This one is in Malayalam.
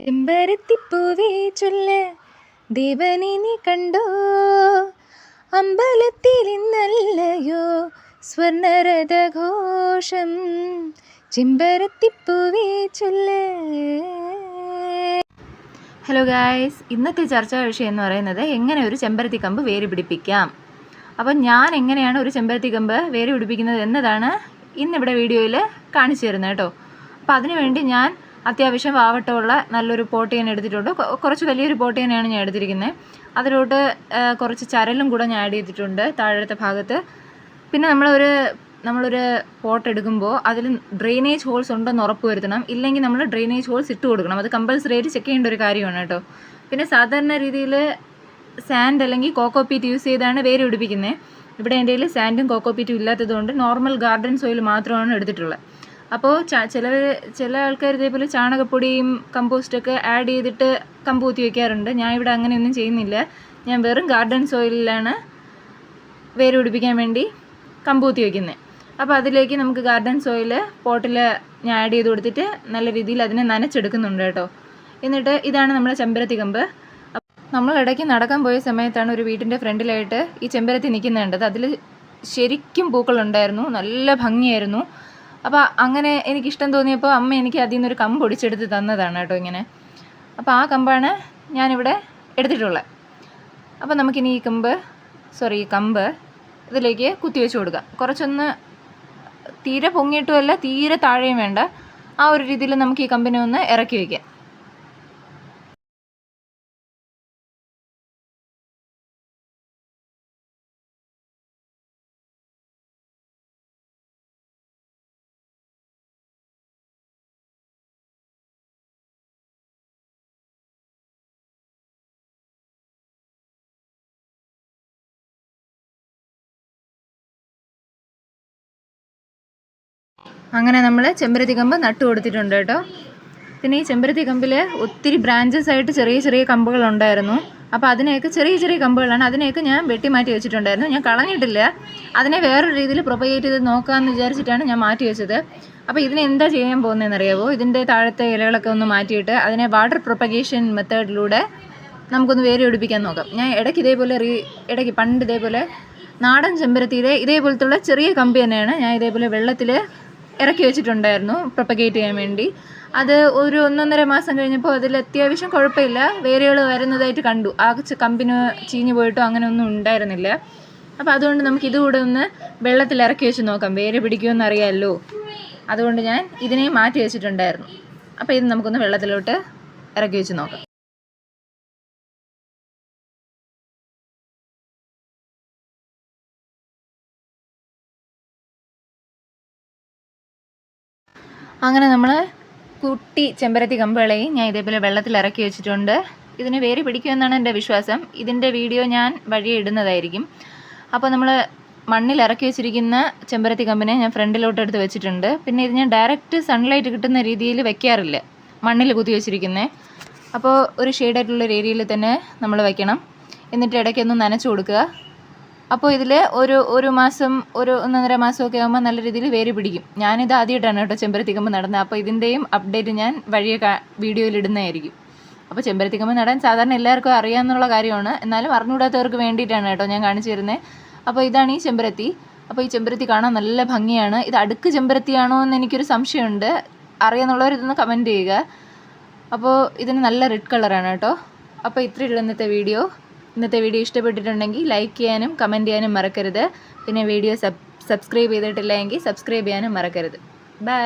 ചെമ്പരത്തിപ്പൂവേ ദേവനെ നീ കണ്ടോ? അമ്പലത്തിൽ ഇന്നല്ലയോ സ്വർണരഥഘോഷം? ചെമ്പരത്തിപ്പൂവേ ചൊല്ല്. ഹലോ ഗായ്സ് ഇന്നത്തെ ചർച്ചാ വിഷയം എന്ന് പറയുന്നത് എങ്ങനെ ഒരു ചെമ്പരത്തി കമ്പ് വേര് പിടിപ്പിക്കാം? അപ്പം ഞാൻ എങ്ങനെയാണ് ഒരു ചെമ്പരത്തി കമ്പ് വേര് പിടിപ്പിക്കുന്നത് എന്നതാണ് ഇന്നിവിടെ വീഡിയോയിൽ കാണിച്ചു തരുന്നത് കേട്ടോ. അപ്പോൾ അതിനുവേണ്ടി ഞാൻ അത്യാവശ്യം പാവട്ടമുള്ള നല്ലൊരു പോട്ട് ഞാൻ എടുത്തിട്ടുണ്ട് കുറച്ച് വലിയൊരു പോട്ട് തന്നെയാണ് ഞാൻ എടുത്തിരിക്കുന്നത് അതിലോട്ട് കുറച്ച് ചരലും കൂടെ ഞാൻ ആഡ് ചെയ്തിട്ടുണ്ട് താഴത്തെ ഭാഗത്ത്. പിന്നെ നമ്മളൊരു നമ്മളൊരു പോട്ട് എടുക്കുമ്പോൾ അതിൽ ഡ്രെയിനേജ് ഹോൾസ് ഉണ്ടെന്ന് ഉറപ്പ് വരുത്തണം. ഇല്ലെങ്കിൽ നമ്മൾ ഡ്രെയിനേജ് ഹോൾസ് ഇട്ട് കൊടുക്കണം. അത് കമ്പൽസറി ആയിട്ട് ചെക്ക് ചെയ്യേണ്ട ഒരു കാര്യമാണ് കേട്ടോ. പിന്നെ സാധാരണ രീതിയിൽ സാൻഡ് അല്ലെങ്കിൽ കോക്കോ പീറ്റ് യൂസ് ചെയ്താണ് വേര് പിടിപ്പിക്കുന്നത് ഇവിടെ എന്റെ കയ്യിൽ സാൻഡും കോക്കോ പീറ്റും ഇല്ലാത്തതുകൊണ്ട് നോർമൽ ഗാർഡൻ സോയിൽ മാത്രമാണ് എടുത്തിട്ടുള്ളത് അപ്പോൾ ചില ചില ആൾക്കാർ ഇതേപോലെ ചാണകപ്പൊടിയും കമ്പോസ്റ്റൊക്കെ ആഡ് ചെയ്തിട്ട് കമ്പൂത്തി വയ്ക്കാറുണ്ട് ഞാൻ ഇവിടെ അങ്ങനെയൊന്നും ചെയ്യുന്നില്ല. ഞാൻ വെറും ഗാർഡൻ സോയിലാണ് വേര് പിടിപ്പിക്കാൻ വേണ്ടി കമ്പൂത്തി വയ്ക്കുന്നത് അപ്പോൾ അതിലേക്ക് നമുക്ക് ഗാർഡൻ സോയിൽ പോട്ടിൽ ഞാൻ ആഡ് ചെയ്ത് കൊടുത്തിട്ട് നല്ല രീതിയിൽ അതിനെ നനച്ചെടുക്കുന്നുണ്ട് കേട്ടോ. എന്നിട്ട് ഇതാണ് നമ്മുടെ ചെമ്പരത്തി കമ്പ്. നമ്മൾ ഇടയ്ക്ക് നടക്കാൻ പോയ സമയത്താണ് ഒരു വീട്ടിന്റെ ഫ്രണ്ടിലായിട്ട് ഈ ചെമ്പരത്തി നിൽക്കുന്നുണ്ടത് അതിൽ ശരിക്കും പൂക്കളുണ്ടായിരുന്നു നല്ല ഭംഗിയായിരുന്നു. അപ്പോൾ അങ്ങനെ എനിക്കിഷ്ടം തോന്നിയപ്പോൾ അമ്മ എനിക്ക് അതിൽ നിന്നൊരു കമ്പ് ഒടിച്ചെടുത്ത് തന്നതാണ് കേട്ടോ ഇങ്ങനെ. അപ്പോൾ ആ കമ്പാണ് ഞാനിവിടെ എടുത്തിട്ടുള്ളത് അപ്പോൾ നമുക്കിനി ഈ കമ്പ് സോറി ഈ കമ്പ് ഇതിലേക്ക് കുത്തി വെച്ച് കൊടുക്കാം. കുറച്ചൊന്ന് തീരെ പൊങ്ങിയിട്ടുമല്ല തീരെ താഴെയും വേണ്ട. ആ ഒരു രീതിയിൽ നമുക്ക് ഈ കമ്പിനെ ഒന്ന് ഇറക്കി വയ്ക്കാം അങ്ങനെ നമ്മൾ ചെമ്പരത്തി കമ്പ് നട്ടു കൊടുത്തിട്ടുണ്ട് കേട്ടോ. പിന്നെ ഈ ചെമ്പരത്തി കമ്പിൽ ഒത്തിരി ബ്രാഞ്ചസ് ആയിട്ട് ചെറിയ ചെറിയ കമ്പുകൾ ഉണ്ടായിരുന്നു. അപ്പോൾ അതിനെയൊക്കെ ചെറിയ ചെറിയ കമ്പുകളാണ് അതിനെയൊക്കെ ഞാൻ വെട്ടി മാറ്റി വെച്ചിട്ടുണ്ടായിരുന്നു. ഞാൻ കളഞ്ഞിട്ടില്ല. അതിനെ വേറൊരു രീതിയിൽ പ്രൊപ്പഗേറ്റ് ചെയ്ത് നോക്കാമെന്ന് വിചാരിച്ചിട്ടാണ് ഞാൻ മാറ്റി വെച്ചത്. അപ്പോൾ ഇതിനെ എന്താ ചെയ്യാൻ പോകുന്നതെന്ന് അറിയാമോ ഇതിന്റെ താഴത്തെ ഇലകളൊക്കെ ഒന്ന് മാറ്റിയിട്ട് അതിനെ വാട്ടർ പ്രൊപ്പഗേഷൻ മെത്തേഡിലൂടെ നമുക്കൊന്ന് വേര് പിടിപ്പിക്കാൻ നോക്കാം. ഞാൻ ഇടയ്ക്ക് ഇതേപോലെ റീ ഇടയ്ക്ക് പണ്ട് ഇതേപോലെ നാടൻ ചെമ്പരത്തിയിലെ ഇതേപോലത്തുള്ള ചെറിയ കമ്പി തന്നെയാണ്. ഞാൻ ഇതേപോലെ വെള്ളത്തിൽ ഇറക്കി വെച്ചിട്ടുണ്ടായിരുന്നു പ്രൊപ്പഗേറ്റ് ചെയ്യാൻ വേണ്ടി. അത് ഒരു ഒന്നൊന്നര മാസം കഴിഞ്ഞപ്പോൾ അതിൽ അത്യാവശ്യം കുഴപ്പമില്ല. വേരുകൾ വരുന്നതായിട്ട് കണ്ടു. ആ കമ്പിന് ചീഞ്ഞു പോയിട്ടോ അങ്ങനെ ഒന്നും ഉണ്ടായിരുന്നില്ല. അപ്പോൾ അതുകൊണ്ട് നമുക്ക് ഇതുകൂടെ ഒന്ന് വെള്ളത്തിൽ ഇറക്കി വെച്ച് നോക്കാം. വേര് പിടിക്കുമെന്ന് അറിയാമല്ലോ അതുകൊണ്ട് ഞാൻ ഇതിനെ മാറ്റി വെച്ചിട്ടുണ്ടായിരുന്നു. അപ്പോൾ ഇത് നമുക്കൊന്ന് വെള്ളത്തിലോട്ട് ഇറക്കി വെച്ച് നോക്കാം. അങ്ങനെ നമ്മൾ കുട്ടി ചെമ്പരത്തി കമ്പുകളെയും ഞാൻ ഇതേപോലെ വെള്ളത്തിൽ ഇറക്കി വെച്ചിട്ടുണ്ട്. ഇതിന് വേര് പിടിക്കുമെന്നാണ് എന്റെ വിശ്വാസം. ഇതിന്റെ വീഡിയോ ഞാൻ വഴിയെ ഇടുന്നതായിരിക്കും. അപ്പോൾ നമ്മൾ മണ്ണിൽ ഇറക്കി വെച്ചിരിക്കുന്ന ചെമ്പരത്തി കമ്പിനെ ഞാൻ ഫ്രണ്ടിലോട്ട് എടുത്ത് വെച്ചിട്ടുണ്ട്. പിന്നെ ഇത് ഞാൻ ഡയറക്റ്റ് സൺലൈറ്റ് കിട്ടുന്ന രീതിയിൽ വെക്കാറില്ല. മണ്ണിൽ കുത്തി വെച്ചിരിക്കുന്നത് അപ്പോൾ ഒരു ഷെയ്ഡായിട്ടുള്ളൊരു ഏരിയയിൽ തന്നെ നമ്മൾ വയ്ക്കണം എന്നിട്ട് ഇടയ്ക്കൊന്ന് നനച്ചു കൊടുക്കുക. അപ്പോൾ ഇതിൽ ഒരു ഒരു മാസം ഒരു ഒന്നൊന്നര മാസമൊക്കെ ആകുമ്പോൾ നല്ല രീതിയിൽ വേര് പിടിക്കും. ഞാനിത് ആദ്യമായിട്ടാണ് കേട്ടോ ചെമ്പരത്തിക്കമ്പ് നടന്നത്. അപ്പോൾ ഇതിന്റെയും അപ്ഡേറ്റ് ഞാൻ വഴിയെ വീഡിയോയിൽ ഇടുന്നതായിരിക്കും. അപ്പോൾ ചെമ്പരത്തിക്കമ്പ് നടാൻ സാധാരണ എല്ലാവർക്കും അറിയാമെന്നുള്ള കാര്യമാണ്. എന്നാലും അറിഞ്ഞുകൂടാത്തവർക്ക് വേണ്ടിയിട്ടാണ് കേട്ടോ ഞാൻ കാണിച്ചു തരുന്നത് അപ്പോൾ ഇതാണ് ഈ ചെമ്പരത്തി. അപ്പോൾ ഈ ചെമ്പരത്തി കാണാൻ നല്ല ഭംഗിയാണ്. ഇത് അടുക്ക് ചെമ്പരത്തിയാണോ എന്ന് എനിക്കൊരു സംശയമുണ്ട്. അറിയാമെന്നുള്ളവർ ഇതൊന്ന് കമന്റ് ചെയ്യുക. അപ്പോൾ ഇതിന് നല്ല റെഡ് കളറാണ് കേട്ടോ. അപ്പോൾ ഇത്രയും ഇടുന്നത്തെ വീഡിയോ ഇന്നത്തെ വീഡിയോ ഇഷ്ടപ്പെട്ടിട്ടുണ്ടെങ്കിൽ ലൈക്ക് ചെയ്യാനും കമന്റ് ചെയ്യാനും മറക്കരുത്. പിന്നെ വീഡിയോ സബ് സബ്സ്ക്രൈബ് ചെയ്തിട്ടില്ല എങ്കിൽ സബ്സ്ക്രൈബ് ചെയ്യാനും മറക്കരുത്. ബൈ